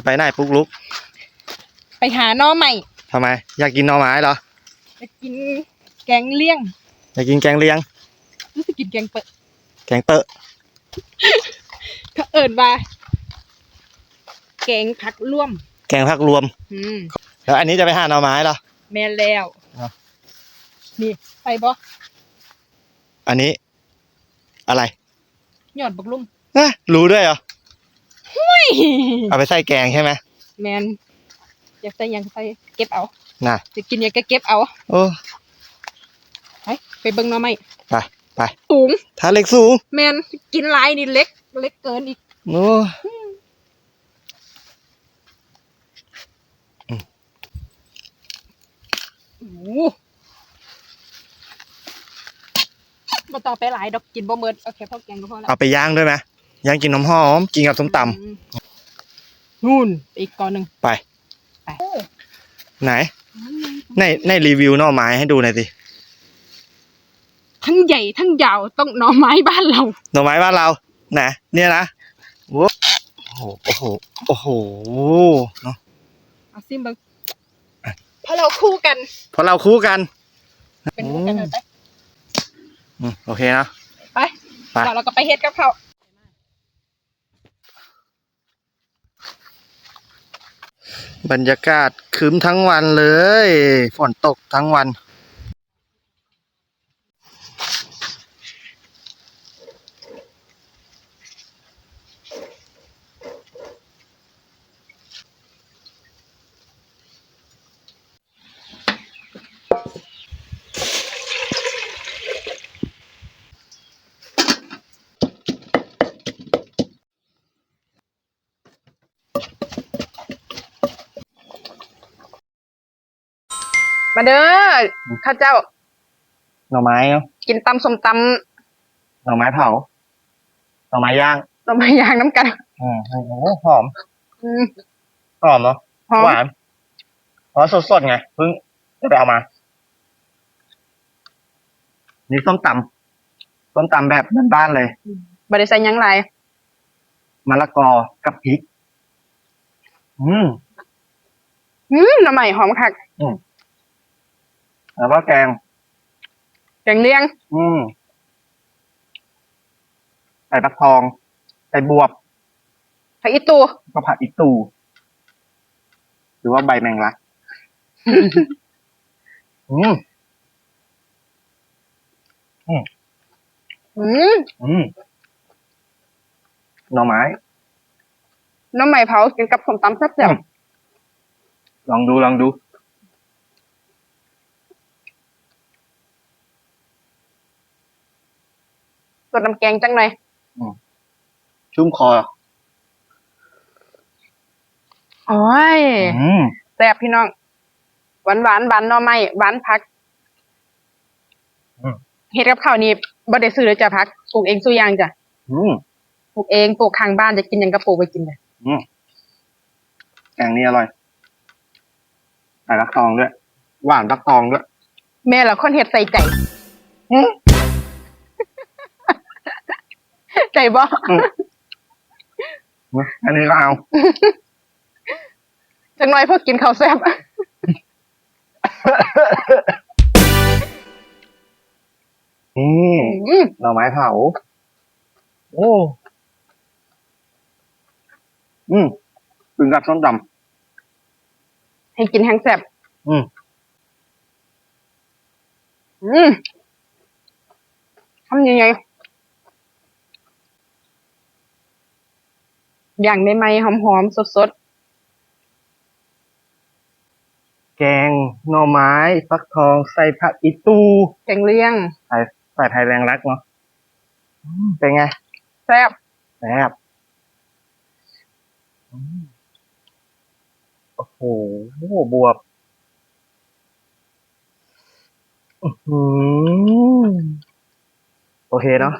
จะไปไหนปุ๊กลุก ไปหาหน่อใหม่ทำไม อยากกินหน่อไม้เหรอ ไปกินแกงเลี่ยง อยากกินแกงเลียง รู้สึกกินแกงเปิดแกงเตอะเขาเอิญว่า แกงผักร่วม แกงผักรวม อืม แล้วอันนี้จะไปหาหน่อไม้เหรอ แม่นแล้วครับ นี่ไปบ่อันนี้ อะไรยอดบักลุ่มนะรู้ด้วยเหรอ เอาไปใส่แกงใช่ไหมแมนอยากใส่หยังใส่เก็บเอาน่ะจะกินหยังก็เก็บเอาโอ้ไปไปเบิ่งหน่อใหม่ไปไปสูงถ้าเล็กสูงแมนกินหลายนี่เล็ก เล็กเกินอีกโอ้โอ้โหบ่ต้องไปหลายดอกกินบ่เมิดโอเคพอแกงก็พอแล้วเอาไปย่างด้วยไหม ย่างกินน้ำหอม กินกับส้มตอืมนู่นไปอีกก้อนหนึ่งำไป ไป ไหน ในในรีวิวหน่อไม้ให้ดูหน่อยสิ ทั้งใหญ่ทั้งยาวต้องหน่อไม้บ้านเรา หน่อไม้บ้านเราไหนเนี่ยนะโว้โอ้โหโอ้โหโอ้โหเนาะเอาซิมเบิ่งเพราะเราคู่กัน เพราะเราคู่กัน เป็นคู่กันเลยไปอืมโอเคนะไปไปเดี๋ยวเราก็ไปเฮ็ดกับเขา บรรยากาศครึ้มทั้งวันเลย ฝนตกทั้งวัน มาเด้อข้าเจ้า หน่อไม้เนาะกินตำส้มตหน่อไม้เผา หน่อไม้ย่างำต้มยางน้ำกันอืมโอ้โหหอมอืมหอมเนาะหอมหวานเพราะสดๆไงเพิ่งจะไปเอามา นี่ส้มตำส้มตำแบบบ้านๆเลยบริใส่หยังไรมะละกอกับพริก อืม อืมน้ำใหม่หอมคัก แล้วก็แกง แกงเลียง อืมใส่ฟักทองใส่บวบผักอีตูก็ผัดอีตู หรือว่าใบแมงลัก อืม อืมอืมหน่อไม้ น้ำใหม่เผากินกับส้มตำแซ่บอืมลองดูลองดู สดน้ำแกงจังหน่อย ชุ่มคอโอ้ยอืมแซ่บพี่น้อง หวานหวานหวานหน่อไม้หวานผักอืมเฮ็ดกับข้าวนี่บ่ได้ซื้อเลยจ้ะผักปลูกเองสู้ยางจ้ะอืมปลูกเองปลูกข้างบ้านจะกินหยังก็ปลูกไปกินเลยอืมแกงนี้อร่อยใส่ฟักทองด้วย หวานฟักทองด้วย แม่ละคนเฮ็ดใส่ใจ อืม ใจบ่อันนี้ก็เอาจังหน่อยพวกกินข้าวแซ่บอืมอืมหน่อไม้เผาโอ้อืมถึงกับส้มตให้กินแห้งแซ่บำอืมอืมทำยังไง อย่างใหม่ๆหอมๆสดแกงหน่อไม้ฟักทองใส่ผักอีตูๆแกงเลี้ยง ใส่ใส่ไทยแรงรักเนาะอืมเป็นไงแซ่บแซ่บอืมโอ้โหบวบอื้อหือโอเคเนาะ